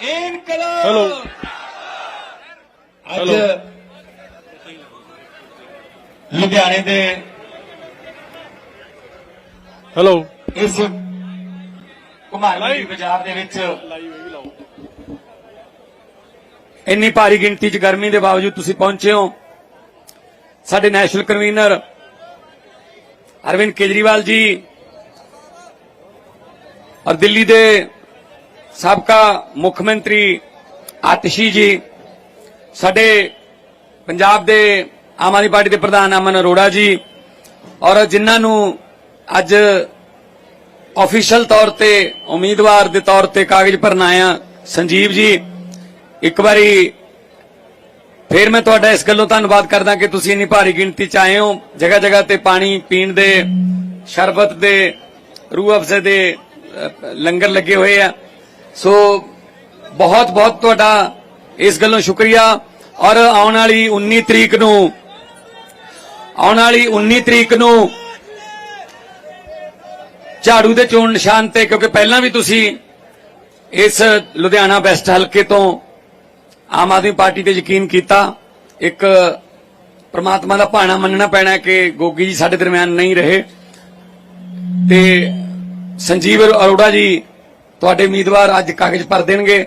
ਇਨਕਲਾਬ! ਹੈਲੋ ਅੱਜ। ਲੁਧਿਆਣੇ ਦੇ ਹੈਲੋ ਇਸ ਕੁਮਾਰਵੀ ਬਾਜ਼ਾਰ ਦੇ ਵਿੱਚ ਇੰਨੀ ਭਾਰੀ ਗਿਣਤੀ 'ਚ ਗਰਮੀ ਦੇ ਬਾਵਜੂਦ ਤੁਸੀਂ ਪਹੁੰਚੇ ਹੋ। ਸਾਡੇ ਨੈਸ਼ਨਲ ਕਨਵੀਨਰ ਅਰਵਿੰਦ ਕੇਜਰੀਵਾਲ ਜੀ ਔਰ ਦਿੱਲੀ ਦੇ ਸਾਬਕਾ ਮੁੱਖ ਮੰਤਰੀ ਆਤਿਸ਼ੀ ਜੀ, ਸਾਡੇ ਪੰਜਾਬ ਦੇ ਆਮ ਆਦਮੀ ਪਾਰਟੀ ਦੇ ਪ੍ਰਧਾਨ ਅਮਨ ਅਰੋੜਾ ਜੀ ਔਰ ਜਿਨ੍ਹਾਂ ਨੂੰ ਅੱਜ ਆਫੀਸ਼ੀਅਲ ਤੌਰ ਤੇ, ਉਮੀਦਵਾਰ ਦੇ ਤੌਰ ਤੇ ਕਾਗਜ਼ ਭਰਨ ਆਇਆ ਸੰਜੀਵ ਜੀ, ਇੱਕ ਵਾਰੀ ਫਿਰ ਮੈਂ ਤੁਹਾਡਾ ਇਸ ਗੱਲੋਂ ਧੰਨਵਾਦ ਕਰਦਾ ਕਿ ਤੁਸੀਂ ਇੰਨੀ ਭਾਰੀ ਗਿਣਤੀ ਚ ਆਏ ਹੋ ਜਗ੍ਹਾ ਜਗ੍ਹਾ ਤੇ ਪਾਣੀ ਪੀਣ ਦੇ, ਸ਼ਰਬਤ ਦੇ, ਰੂਹ ਅਫਜ਼ੇ ਦੇ ਲੰਗਰ ਲੱਗੇ ਹੋਏ ਆ। ਸੋ ਬਹੁਤ ਬਹੁਤ ਤੁਹਾਡਾ ਇਸ ਗੱਲੋਂ ਸ਼ੁਕਰੀਆ। ਔਰ ਆਉਣ ਵਾਲੀ 19 ਤਰੀਕ ਨੂੰ, ਆਉਣ ਵਾਲੀ 19 ਤਰੀਕ ਨੂੰ ਝਾੜੂ ਦੇ ਚੋਣ ਨਿਸ਼ਾਨ ਤੇ, ਕਿਉਂਕਿ ਪਹਿਲਾਂ ਵੀ ਤੁਸੀਂ ਇਸ ਲੁਧਿਆਣਾ ਵੈਸਟ ਹਲਕੇ ਤੋਂ ਆਮ ਆਦਮੀ ਪਾਰਟੀ ਤੇ ਯਕੀਨ ਕੀਤਾ। ਇੱਕ ਪ੍ਰਮਾਤਮਾ ਦਾ ਭਾਣਾ ਮੰਨਣਾ ਪੈਣਾ ਕਿ ਗੋਗੀ ਜੀ ਸਾਡੇ ਦਰਮਿਆਨ ਨਹੀਂ ਰਹੇ। ਤੇ ਸੰਜੀਵ ਅਰੋੜਾ ਜੀ ਤੁਹਾਡੇ ਉਮੀਦਵਾਰ ਅੱਜ ਕਾਗਜ਼ ਭਰ ਦੇਣਗੇ।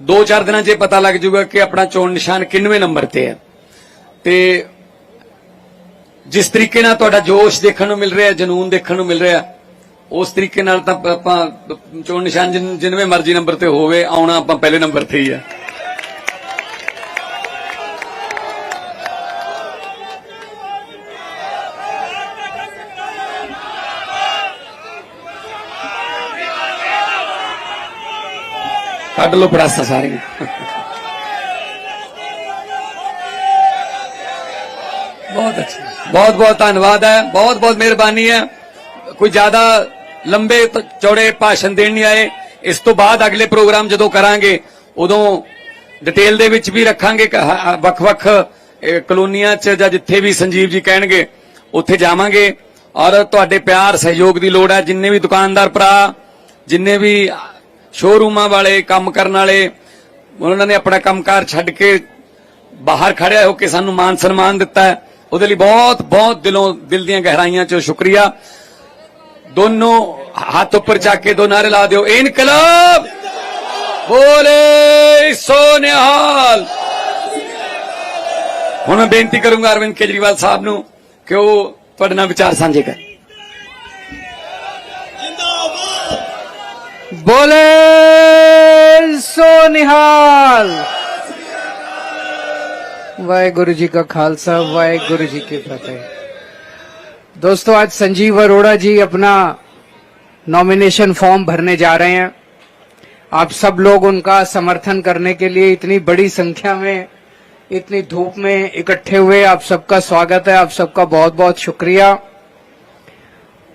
2-4 ਦਿਨਾਂ 'ਚ ਇਹ ਪਤਾ ਲੱਗ ਜਾਊਗਾ ਕਿ ਆਪਣਾ ਚੋਣ ਨਿਸ਼ਾਨ ਕਿੰਨਵੇਂ ਨੰਬਰ ਤੇ ਹੈ। ਤੇ ਜਿਸ ਤਰੀਕੇ ਨਾਲ ਤੁਹਾਡਾ ਜੋਸ਼ ਦੇਖਣ ਨੂੰ ਮਿਲ ਰਿਹਾ, ਜਨੂਨ ਦੇਖਣ ਨੂੰ ਮਿਲ ਰਿਹਾ, ਉਸ ਤਰੀਕੇ ਨਾਲ ਤਾਂ ਆਪਾਂ ਚੋਣ ਨਿਸ਼ਾਨ ਜਿਨ- ਜਿਨਵੇਂ ਮਰਜ਼ੀ ਨੰਬਰ ਤੇ ਹੋਵੇ, ਆਉਣਾ ਆਪਾਂ ਪਹਿਲੇ ਨੰਬਰ ਤੇ ਹੀ ਆ ਕੱਢ ਲੋ ਪੜਾਸਾ ਸਾਰੀਆਂ। ਬਹੁਤ ਅੱਛਾ। ਬਹੁਤ ਬਹੁਤ ਧੰਨਵਾਦ ਹੈ ਬਹੁਤ ਬਹੁਤ ਮਿਹਰਬਾਨੀ ਹੈ। ਕੋਈ ਜ਼ਿਆਦਾ ਲੰਬੇ ਚੌੜੇ ਭਾਸ਼ਣ ਦੇਣ ਨਹੀਂ ਆਏ। ਇਸ ਤੋਂ ਬਾਅਦ ਅਗਲੇ ਪ੍ਰੋਗਰਾਮ ਜਦੋਂ ਕਰਾਂਗੇ ਉਦੋਂ ਡਿਟੇਲ ਦੇ ਵਿੱਚ ਵੀ ਰੱਖਾਂਗੇ ਵੱਖ-ਵੱਖ ਕਲੋਨੀਆਂ 'ਚ ਜਾਂ ਜਿੱਥੇ ਵੀ ਸੰਜੀਵ ਜੀ ਕਹਿਣਗੇ ਉੱਥੇ ਜਾਵਾਂਗੇ। ਔਰ ਤੁਹਾਡੇ ਪਿਆਰ ਸਹਿਯੋਗ ਦੀ ਲੋੜ ਹੈ। ਜਿੰਨੇ ਵੀ ਦੁਕਾਨਦਾਰ ਭਰਾ ਜਿੰਨੇ ਵੀ ਸ਼ੋਰੂਮਾਂ ਵਾਲੇ, ਕੰਮ ਕਰਨ ਵਾਲੇ, ਉਹਨਾਂ ਨੇ ਆਪਣਾ ਕੰਮਕਾਰ ਛੱਡ ਕੇ ਬਾਹਰ ਖੜਿਆ ਹੋ ਕੇ ਸਾਨੂੰ ਮਾਨ ਸਨਮਾਨ ਦਿੱਤਾ ਉਹਦੇ ਲਈ ਬਹੁਤ ਬਹੁਤ ਦਿਲੋਂ, ਦਿਲ ਦੀਆਂ ਗਹਿਰਾਈਆਂ ਚੋਂ ਸ਼ੁਕਰੀਆ। ਦੋਨੋਂ ਹੱਥ ਉੱਪਰ ਚੱਕ ਕੇ ਦੋ ਨਾਰੇ ਲਾ ਦਿਓ। ਇਨਕਲਾਬ! ਬੋਲੇ ਸੋ ਨਿਹਾਲ ਹੁਣ ਮੈਂ ਬੇਨਤੀ ਕਰੂੰਗਾ ਅਰਵਿੰਦ ਕੇਜਰੀਵਾਲ ਸਾਹਿਬ ਨੂੰ ਕਿ ਉਹ ਤੁਹਾਡੇ ਨਾਲ ਵਿਚਾਰ ਸਾਂਝੇ ਕਰਨ बोले सो निहाल वाहेगुरु जी का खालसा वाहेगुरु जी की फतेह। दोस्तों, आज संजीव अरोड़ा जी अपना नॉमिनेशन फॉर्म भरने जा रहे हैं। आप सब लोग उनका समर्थन करने के लिए इतनी बड़ी संख्या में, इतनी धूप में इकट्ठे हुए आप सबका स्वागत है, आप सबका बहुत बहुत शुक्रिया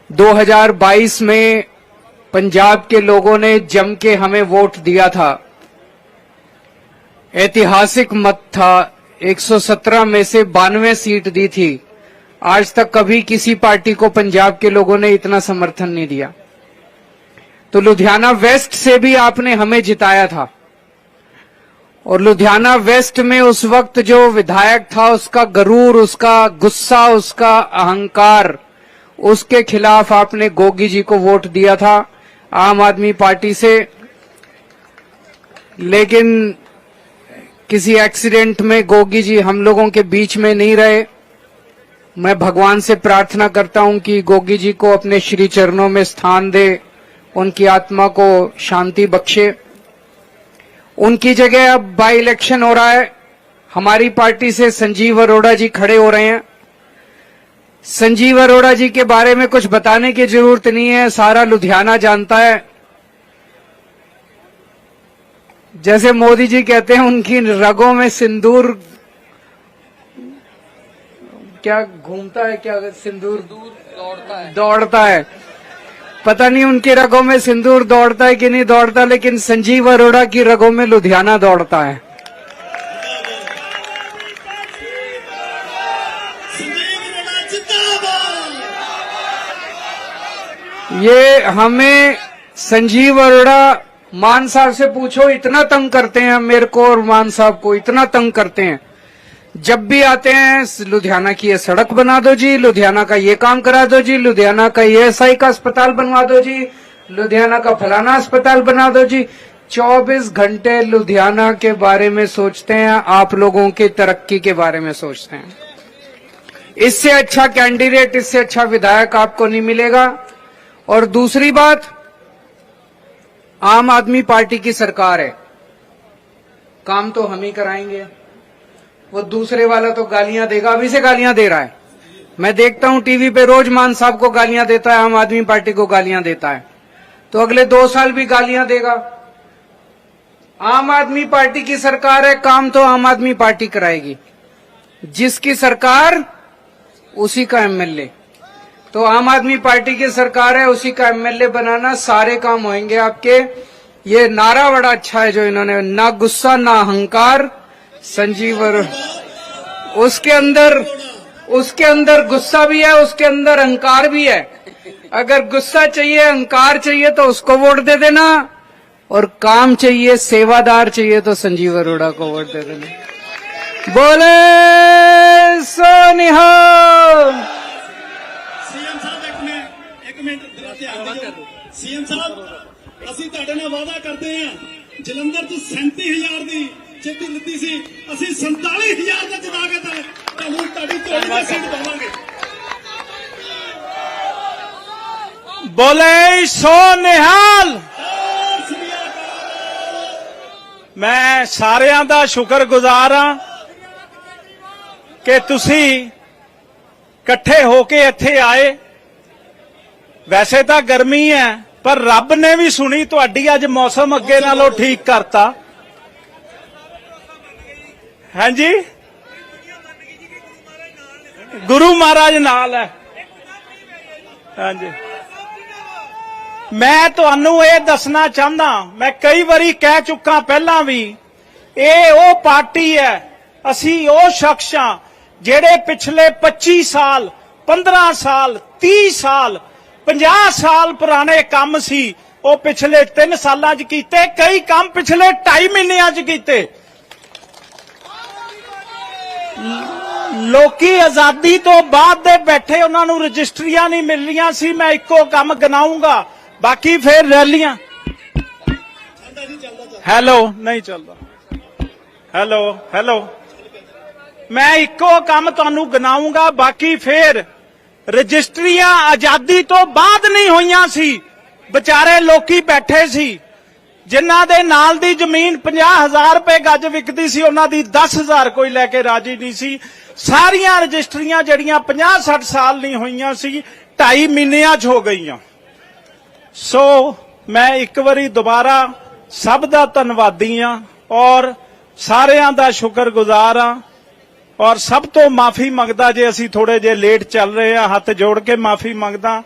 2022 में पंजाब के लोगों ने जम के हमें वोट दिया था। ऐतिहासिक मत था। 117 में से बानवे सीट दी थी। आज तक कभी किसी पार्टी को पंजाब के लोगों ने इतना समर्थन नहीं दिया। तो लुधियाना वेस्ट से भी आपने हमें जिताया था। और लुधियाना वेस्ट में उस वक्त जो विधायक था, उसका गरूर, उसका गुस्सा, उसका अहंकार, उसके खिलाफ आपने गोगी जी को वोट दिया था। आम आदमी पार्टी से, लेकिन किसी एक्सीडेंट में गोगी जी हम लोगों के बीच में नहीं रहे। मैं भगवान से प्रार्थना करता हूँ कि गोगी जी को अपने श्री चरणों में स्थान दे, उनकी आत्मा को शांति बख्शे। उनकी जगह अब बाई इलेक्शन हो रहा है। हमारी पार्टी से संजीव अरोड़ा जी खड़े हो रहे हैं। संजीव अरोड़ा जी के बारे में कुछ बताने की ज़रूरत नहीं है सारा लुधियाना जानता है। जैसे मोदी जी कहते हैं उनकी रगों में सिंदूर क्या घूमता है क्या सिंदूर दौड़ता है। दौड़ता है। पता नहीं उनके रगों में सिंदूर दौड़ता है कि नहीं दौड़ता लेकिन संजीव अरोड़ा की रगों में लुधियाना दौड़ता है। ये हमें संजीव अरोड़ा मान साहब से पूछो, इतना तंग करते हैं मेरे को और मान साहब को, इतना तंग करते हैं। जब भी आते हैं, लुधियाना की ये सड़क बना दो जी, लुधियाना का ये काम करा दो जी, लुधियाना का ये एसआई का अस्पताल बनवा दो जी, लुधियाना का फलाना अस्पताल बना दो जी। 24 घंटे लुधियाना के बारे में सोचते हैं, आप लोगों की तरक्की के बारे में सोचते हैं। इससे अच्छा कैंडिडेट, इससे अच्छा विधायक आपको नहीं मिलेगा। और दूसरी बात, आम आदमी पार्टी की सरकार है। काम तो हम ही कराएँगे। वो दूसरे वाला तो गालियाँ देगा, अभी से गालियाँ दे रहा है। मैं देखता हूँ टीवी पे रोज मान साहब को गालियाँ देता है, आम आदमी पार्टी को गालियाँ देता है। तो अगले दो साल भी गालियाँ देगा। आम आदमी पार्टी की सरकार है, काम तो आम आदमी पार्टी कराएगी। जिसकी सरकार, उसी का एमएलए तो आम आदमी पार्टी की सरकार है, उसी का एमएलए बनाना, सारे काम होंगे आपके। ये नारा बड़ा अच्छा है जो इन्होंने, ना गुस्सा, ना अहंकार, संजीव उसके अंदर उसके अंदर गुस्सा भी है, उसके अंदर अहंकार भी है। अगर गुस्सा चाहिए, अहंकार चाहिए तो उसको वोट दे देना। और काम चाहिए, सेवादार चाहिए तो संजीव अरोड़ा को वोट दे देना। बोले सोनिहाल ਸੀਐਮ ਸਾਹਿਬ, ਅਸੀਂ ਤੁਹਾਡੇ ਨਾਲ ਵਾਅਦਾ ਕਰਦੇ ਹਾਂ, ਜਲੰਧਰ ਤੋਂ 37000 ਦੀ ਚਿੱਠੀ ਲਿੱਤੀ ਸੀ, ਅਸੀਂ 47000 ਦਾ ਜਿਤਾ ਕੇ ਤੁਹਾਨੂੰ ਤੁਹਾਡੀ ਝੋਲੀ ਦੀ ਸੀਟ ਦਵਾਂਗੇ। ਬੋਲੇ ਸੋ ਨਿਹਾਲ ਮੈਂ ਸਾਰਿਆਂ ਦਾ ਸ਼ੁਕਰਗੁਜ਼ਾਰ ਹਾਂ ਕਿ ਤੁਸੀਂ ਇਕੱਠੇ ਹੋ ਕੇ ਇੱਥੇ ਆਏ। ਵੈਸੇ ਤਾਂ ਗਰਮੀ ਹੈ ਪਰ ਰੱਬ ਨੇ ਵੀ ਸੁਣੀ, ਤੁਹਾਡੀ ਅੱਜ ਮੌਸਮ ਅੱਗੇ ਨਾਲੋਂ ਠੀਕ ਕਰਤਾ। ਹਾਂਜੀ? ਗੁਰੂ ਮਹਾਰਾਜ ਨਾਲ ਹੈ। ਹਾਂਜੀ। ਮੈਂ ਤੁਹਾਨੂੰ ਇਹ ਦੱਸਣਾ ਚਾਹੁੰਦਾ, ਮੈਂ ਕਈ ਵਾਰੀ ਕਹਿ ਚੁੱਕਾ ਪਹਿਲਾਂ ਵੀ, ਇਹ ਉਹ ਪਾਰਟੀ ਹੈ, ਅਸੀਂ ਉਹ ਸ਼ਖਸ ਹਾਂ, ਜਿਹੜੇ ਪਿਛਲੇ 25 ਸਾਲ 15 ਸਾਲ 30 ਸਾਲ 50 ਸਾਲ ਪੁਰਾਣੇ ਕੰਮ ਸੀ, ਉਹ ਪਿਛਲੇ 3 ਸਾਲਾਂ 'ਚ ਕੀਤੇ, ਕਈ ਕੰਮ ਪਿਛਲੇ 2.5 ਮਹੀਨਿਆਂ 'ਚ ਕੀਤੇ। ਲੋਕੀ ਆਜ਼ਾਦੀ ਤੋਂ ਬਾਅਦ ਦੇ ਬੈਠੇ, ਉਹਨਾਂ ਨੂੰ ਰਜਿਸਟਰੀਆਂ ਨਹੀਂ ਮਿਲ ਰਹੀਆਂ ਸੀ, ਮੈਂ ਇੱਕੋ ਕੰਮ ਗਨਾਉਂਗਾ ਬਾਕੀ ਫੇਰ ਰੈਲੀਆਂ। ਹੈਲੋ, ਨਹੀਂ ਚੱਲਦਾ। Hello hello. ਮੈਂ ਇੱਕੋ ਕੰਮ ਤੁਹਾਨੂੰ ਗਨਾਉਂਗਾ ਬਾਕੀ ਫੇਰ ਰਜਿਸਟਰੀਆਂ ਆਜ਼ਾਦੀ ਤੋਂ ਬਾਅਦ ਨਹੀਂ ਹੋਈਆਂ ਸੀ। ਵਿਚਾਰੇ ਲੋਕੀ ਬੈਠੇ ਸੀ। ਜਿਨ੍ਹਾਂ ਦੇ ਨਾਲ ਦੀ ਜ਼ਮੀਨ 50000 ਰੁਪਏ ਗੱਜ ਵਿਕਦੀ ਸੀ, ਉਹਨਾਂ ਦੀ 10000 ਕੋਈ ਲੈ ਕੇ ਰਾਜੀ ਨਹੀਂ ਸੀ। ਸਾਰੀਆਂ ਰਜਿਸਟਰੀਆਂ ਜਿਹੜੀਆਂ 50 60 ਸਾਲ ਨਹੀਂ ਹੋਈਆਂ ਸੀ 2.5 ਮਹੀਨਿਆਂ 'ਚ ਹੋ ਗਈਆਂ। ਸੋ ਮੈਂ ਇੱਕ ਵਾਰੀ ਦੁਬਾਰਾ ਸਭ ਦਾ ਧੰਨਵਾਦੀ ਹਾਂ ਔਰ ਸਾਰਿਆਂ ਦਾ ਸ਼ੁਕਰਗੁਜ਼ਾਰ ਹਾਂ। ਔਰ ਸਭ ਤੋਂ ਮਾਫੀ ਮੰਗਦਾ ਜੇ ਅਸੀਂ ਥੋੜੇ ਜੇ ਲੇਟ ਚੱਲ ਰਹੇ ਹਾਂ ਹੱਥ ਜੋੜ ਕੇ ਮਾਫੀ ਮੰਗਦਾ।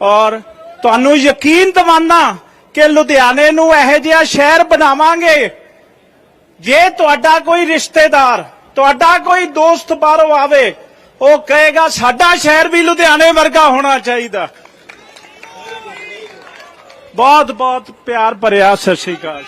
ਔਰ ਤੁਹਾਨੂੰ ਯਕੀਨ ਦਿਵਾਨਾ ਕਿ ਲੁਧਿਆਣੇ ਨੂੰ ਇਹੋ ਜਿਹਾ ਸ਼ਹਿਰ ਬਣਾਵਾਂਗੇ। ਜੇ ਤੁਹਾਡਾ ਕੋਈ ਰਿਸ਼ਤੇਦਾਰ, ਤੁਹਾਡਾ ਕੋਈ ਦੋਸਤ ਬਾਹਰੋਂ ਆਵੇ, ਉਹ ਕਹੇਗਾ, ਸਾਡਾ ਸ਼ਹਿਰ ਵੀ ਲੁਧਿਆਣੇ ਵਰਗਾ ਹੋਣਾ ਚਾਹੀਦਾ। ਬਹੁਤ ਬਹੁਤ ਪਿਆਰ ਭਰਿਆ ਸਤਿ ਸ਼੍ਰੀ ਅਕਾਲ।